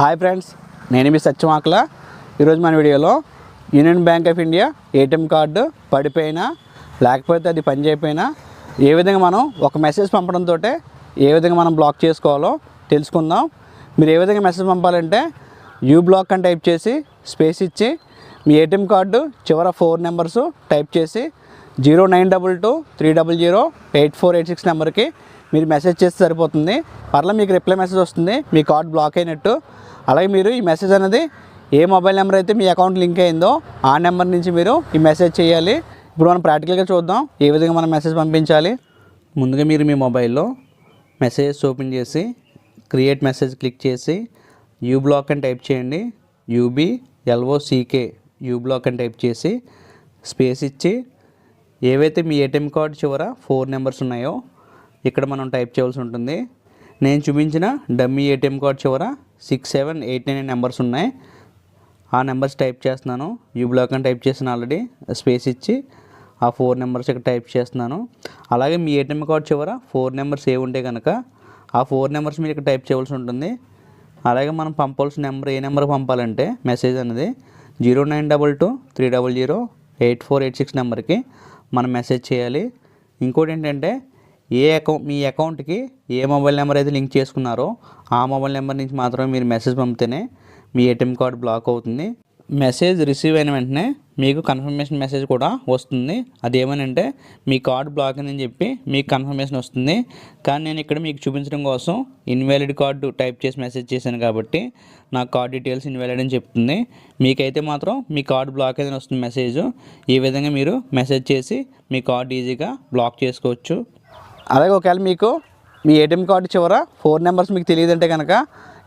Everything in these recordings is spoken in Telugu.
హాయ్ ఫ్రెండ్స్ నేను మీ సత్యమాకల ఈరోజు మన వీడియోలో Union Bank of India ATM card పడిపోయినా లేకపోతే అది పని చేయకపోయినా ఏ విధంగా మనం ఒక మెసేజ్ పంపడంతో ఏ విధంగా మనం బ్లాక్ చేసుకోవాలో తెలుసుకుందాం. మీరు ఏ విధంగా మెసేజ్ పంపాలంటే యూ బ్లాక్ అని టైప్ చేసి స్పేస్ ఇచ్చి మీ ఏటీఎం కార్డు చివర ఫోర్ నెంబర్స్ టైప్ చేసి zero nine double two three double zero eight four eight six నెంబర్కి మీరు మెసేజ్ చేస్తే సరిపోతుంది. పర్లా మీకు రిప్లై మెసేజ్ వస్తుంది. మీ కార్డ్ బ్లాక్ అయినట్టు. అలాగే మీరు ఈ మెసేజ్ అనేది ఏ మొబైల్ నెంబర్ అయితే మీ అకౌంట్ లింక్ అయిందో ఆ నెంబర్ నుంచి మీరు ఈ మెసేజ్ చేయాలి. ఇప్పుడు మనం ప్రాక్టికల్గా చూద్దాం. ఏ విధంగా మనం మెసేజ్ పంపించాలి. ముందుగా మీరు మీ మొబైల్లో మెసేజెస్ ఓపెన్ చేసి క్రియేట్ మెసేజ్ క్లిక్ చేసి యూ బ్లాక్ అని టైప్ చేయండి. U B L O C K U block అని టైప్ చేసి స్పేస్ ఇచ్చి ఏవైతే మీ ఏటీఎం కార్డ్ చివర ఫోర్ నెంబర్స్ ఉన్నాయో ఇక్కడ మనం టైప్ చేయవలసి ఉంటుంది. నేను చూపించిన డమ్మీ ఏటీఎం కార్డ్ చివర six seven eight nine numbers ఉన్నాయి. ఆ నెంబర్స్ టైప్ చేస్తున్నాను. యూ బ్లాక్ అని టైప్ చేసిన ఆల్రెడీ స్పేస్ ఇచ్చి ఆ ఫోర్ నెంబర్స్ ఇక్కడ టైప్ చేస్తున్నాను. అలాగే మీ ఏటీఎం కార్డ్ చివర ఫోర్ నెంబర్స్ ఏ ఉంటే కనుక ఆ ఫోర్ నెంబర్స్ మీరు ఇక్కడ టైప్ చేయవలసి ఉంటుంది. అలాగే మనం పంపాల్సిన నెంబర్ ఏ నెంబర్ పంపాలంటే మెసేజ్ అనేది zero nine double two three double zero eight four eight six నెంబర్కి మనం మెసేజ్ చేయాలి. ఇంకోటి ఏంటంటే ఏ అకౌంట్ మీ అకౌంట్కి ఏ మొబైల్ నెంబర్ అయితే లింక్ చేసుకున్నారో ఆ మొబైల్ నెంబర్ నుంచి మాత్రమే మీరు మెసేజ్ పంపితేనే మీ ఏటీఎం కార్డ్ బ్లాక్ అవుతుంది. మెసేజ్ రిసీవ్ అయిన వెంటనే మీకు కన్ఫర్మేషన్ మెసేజ్ కూడా వస్తుంది. అది ఏమనంటే మీ కార్డ్ బ్లాక్ అని చెప్పి మీకు కన్ఫర్మేషన్ వస్తుంది. కానీ నేను ఇక్కడ మీకు చూపించడం కోసం ఇన్వాలిడ్ కార్డు టైప్ చేసి మెసేజ్ చేశాను కాబట్టి నా కార్డ్ డీటెయిల్స్ ఇన్వాలిడ్ అని చెప్తుంది. మీకైతే మాత్రం మీ కార్డ్ బ్లాక్ అని వస్తుంది మెసేజ్. ఈ విధంగా మీరు మెసేజ్ చేసి మీ కార్డ్ ఈజీగా బ్లాక్ చేసుకోవచ్చు. అలాగే ఒకవేళ మీకు మీ ఏటీఎం కార్డు చివర ఫోర్ నెంబర్స్ మీకు తెలియదంటే కనుక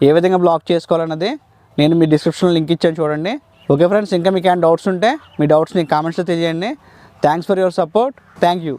ఏ విధంగా బ్లాక్ చేసుకోవాలన్నది నేను మీ డిస్క్రిప్షన్లో లింక్ ఇచ్చాను చూడండి. ఓకే ఫ్రెండ్స్ ఇంకా మీకు ఏమైనా డౌట్స్ ఉంటే మీ డౌట్స్ని కామెంట్స్లో తెలియజేయండి. Thanks for your support thank you